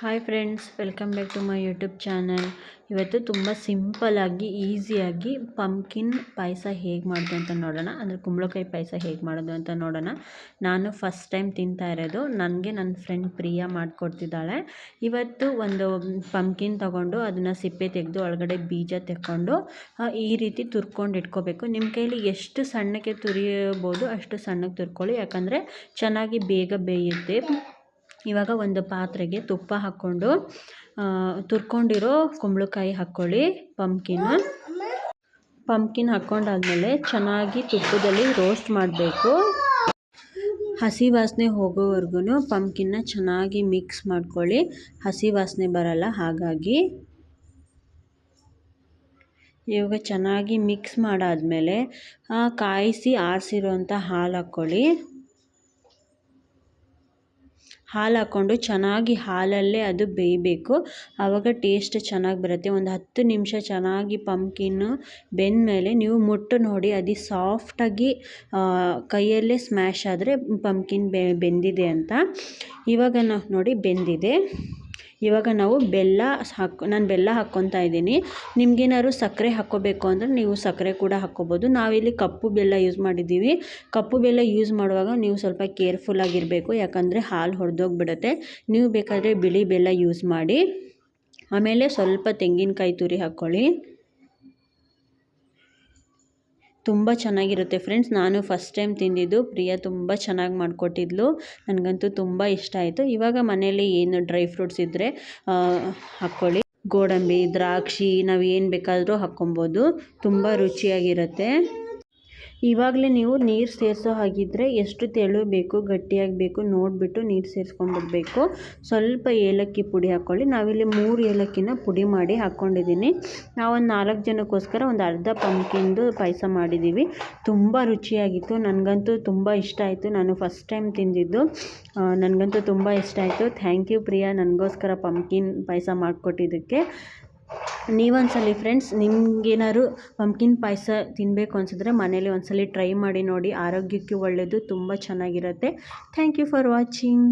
Hi friends welcome back to my YouTube channel ಇವತ್ತು ತುಂಬ ಸಿಂಪಲ್ಲಾಗಿ ಈಸಿಯಾಗಿ ಪಂಪ್ಕಿನ್ ಪಾಯಸ ಹೇಗೆ ಮಾಡೋದು ಅಂತ ನೋಡೋಣ. ಅಂದರೆ ಕುಂಬಳಕಾಯಿ ಪಾಯಸ ಹೇಗೆ ಮಾಡೋದು ಅಂತ ನೋಡೋಣ. ನಾನು ಫಸ್ಟ್ ಟೈಮ್ ತಿಂತಾ ಇರೋದು. ನನಗೆ ನನ್ನ ಫ್ರೆಂಡ್ ಪ್ರಿಯಾ ಮಾಡಿಕೊಡ್ತಿದ್ದಾಳೆ. ಇವತ್ತು ಒಂದು ಪಂಪ್ಕಿನ್ ತೊಗೊಂಡು ಅದನ್ನು ಸಿಪ್ಪೆ ತೆಗೆದು ಒಳಗಡೆ ಬೀಜ ತೆಕ್ಕೊಂಡು ಈ ರೀತಿ ತುರ್ಕೊಂಡು ಇಟ್ಕೋಬೇಕು. ನಿಮ್ಮ ಕೈಲಿ ಎಷ್ಟು ಸಣ್ಣಕ್ಕೆ ತುರಿಯಬೋದು ಅಷ್ಟು ಸಣ್ಣಕ್ಕೆ ತುರ್ಕೊಳ್ಳಿ. ಯಾಕಂದರೆ ಚೆನ್ನಾಗಿ ಬೇಗ ಬೇಯುತ್ತೆ. ಇವಾಗ ಒಂದು ಪಾತ್ರೆಗೆ ತುಪ್ಪ ಹಾಕ್ಕೊಂಡು ತುರ್ಕೊಂಡಿರೋ ಕುಂಬಳಕಾಯಿ ಹಾಕ್ಕೊಳ್ಳಿ ಪಂಪ್ಕಿನ ಪಂಪ್ಕಿನ್ ಹಾಕ್ಕೊಂಡಾದ್ಮೇಲೆ ಚೆನ್ನಾಗಿ ತುಪ್ಪದಲ್ಲಿ ರೋಸ್ಟ್ ಮಾಡಬೇಕು. ಹಸಿ ವಾಸನೆ ಹೋಗೋವರೆಗೂ ಪಂಪ್ಕಿನ್ನ ಚೆನ್ನಾಗಿ ಮಿಕ್ಸ್ ಮಾಡ್ಕೊಳ್ಳಿ. ಹಸಿ ವಾಸನೆ ಬರಲ್ಲ, ಹಾಗಾಗಿ. ಇವಾಗ ಚೆನ್ನಾಗಿ ಮಿಕ್ಸ್ ಮಾಡಾದಮೇಲೆ ಕಾಯಿಸಿ ಆರಿಸಿರುವಂಥ ಹಾಲು ಹಾಕ್ಕೊಳ್ಳಿ. ಹಾಲು ಹಾಕ್ಕೊಂಡು ಚೆನ್ನಾಗಿ ಹಾಲಲ್ಲೇ ಅದು ಬೇಯಬೇಕು. ಆವಾಗ ಟೇಸ್ಟ್ ಚೆನ್ನಾಗಿ ಬರುತ್ತೆ. ಒಂದು ಹತ್ತು ನಿಮಿಷ ಚೆನ್ನಾಗಿ ಪಂಪ್ಕಿನ್ನು ಬೆಂದಮೇಲೆ ನೀವು ಮುಟ್ಟು ನೋಡಿ, ಅದು ಸಾಫ್ಟಾಗಿ ಕೈಯಲ್ಲೇ ಸ್ಮ್ಯಾಶ್ ಆದರೆ ಪಂಪ್ಕಿನ್ ಬೆಂದಿದೆ ಅಂತ. ಇವಾಗ ನಾವು ನೋಡಿ ಬೆಂದಿದೆ. ಇವಾಗ ನಾವು ಬೆಲ್ಲ ಹಾಕಿ, ನಾನು ಬೆಲ್ಲ ಹಾಕ್ಕೊತಾ ಇದ್ದೀನಿ. ನಿಮ್ಗೇನಾದ್ರು ಸಕ್ಕರೆ ಹಾಕ್ಕೋಬೇಕು ಅಂದರೆ ನೀವು ಸಕ್ಕರೆ ಕೂಡ ಹಾಕ್ಕೋಬೋದು. ನಾವಿಲ್ಲಿ ಕಪ್ಪು ಬೆಲ್ಲ ಯೂಸ್ ಮಾಡಿದ್ದೀವಿ. ಕಪ್ಪು ಬೆಲ್ಲ ಯೂಸ್ ಮಾಡುವಾಗ ನೀವು ಸ್ವಲ್ಪ ಕೇರ್ಫುಲ್ಲಾಗಿರಬೇಕು ಯಾಕಂದರೆ ಹಾಲು ಹೊಡೆದೋಗ್ಬಿಡತ್ತೆ. ನೀವು ಬೇಕಾದರೆ ಬಿಳಿ ಬೆಲ್ಲ ಯೂಸ್ ಮಾಡಿ. ಆಮೇಲೆ ಸ್ವಲ್ಪ ತೆಂಗಿನಕಾಯಿ ತುರಿ ಹಾಕ್ಕೊಳ್ಳಿ. ತುಂಬ ಚೆನ್ನಾಗಿರುತ್ತೆ ಫ್ರೆಂಡ್ಸ್ ನಾನು ಫಸ್ಟ್ ಟೈಮ್ ತಿಂದಿದ್ದು. ಪ್ರಿಯಾ ತುಂಬ ಚೆನ್ನಾಗಿ ಮಾಡಿಕೊಟ್ಟಿದ್ಲು. ನನಗಂತೂ ತುಂಬ ಇಷ್ಟ ಆಯಿತು. ಇವಾಗ ಮನೇಲಿ ಏನು ಡ್ರೈ ಫ್ರೂಟ್ಸ್ ಇದ್ದರೆ ಹಾಕ್ಕೊಳ್ಳಿ. ಗೋಡಂಬಿ, ದ್ರಾಕ್ಷಿ, ನಾವು ಏನು ಬೇಕಾದರೂ ಹಾಕ್ಕೊಬೋದು. ತುಂಬ ರುಚಿಯಾಗಿರುತ್ತೆ. ಇವಾಗಲೇ ನೀವು ನೀರು ಸೇರಿಸೋ ಹಾಗಿದ್ದರೆ ಎಷ್ಟು ತೆಳು ಬೇಕು, ಗಟ್ಟಿಯಾಗಿ ಬೇಕು ನೋಡಿಬಿಟ್ಟು ನೀರು ಸೇರಿಸ್ಕೊಂಡ್ಬಿಡ್ಬೇಕು ಸ್ವಲ್ಪ ಏಲಕ್ಕಿ ಪುಡಿ ಹಾಕ್ಕೊಳ್ಳಿ ನಾವಿಲ್ಲಿ ಮೂರು ಏಲಕ್ಕಿನ ಪುಡಿ ಮಾಡಿ ಹಾಕ್ಕೊಂಡಿದ್ದೀನಿ ನಾವೊಂದು ನಾಲ್ಕು ಜನಕ್ಕೋಸ್ಕರ ಒಂದು ಅರ್ಧ ಪಂಪ್ಕಿಂದು ಪಾಯಸ ಮಾಡಿದ್ದೀವಿ ತುಂಬ ರುಚಿಯಾಗಿತ್ತು. ನನಗಂತೂ ತುಂಬ ಇಷ್ಟ ಆಯಿತು. ನಾನು ಫಸ್ಟ್ ಟೈಮ್ ತಿಂದಿದ್ದು. ನನಗಂತೂ ತುಂಬ ಇಷ್ಟ ಆಯಿತು. ಥ್ಯಾಂಕ್ ಯು ಪ್ರಿಯಾ ನನಗೋಸ್ಕರ ಪಂಪ್ಕಿನ್ ಪಾಯಸ ಮಾಡಿಕೊಟ್ಟಿದ್ದಕ್ಕೆ. ನೀವೊಂದ್ಸಲಿ ಫ್ರೆಂಡ್ಸ್ ನಿಮ್ಗೇನಾದ್ರು ಪಂಪ್ಕಿನ್ ಪಾಯಸ ತಿನ್ನಬೇಕು ಅನಿಸಿದ್ರೆ ಮನೇಲಿ ಒಂದ್ಸಲಿ ಟ್ರೈ ಮಾಡಿ ನೋಡಿ. ಆರೋಗ್ಯಕ್ಕೆ ಒಳ್ಳೆಯದು ತುಂಬ ಚೆನ್ನಾಗಿರುತ್ತೆ. Thank you for watching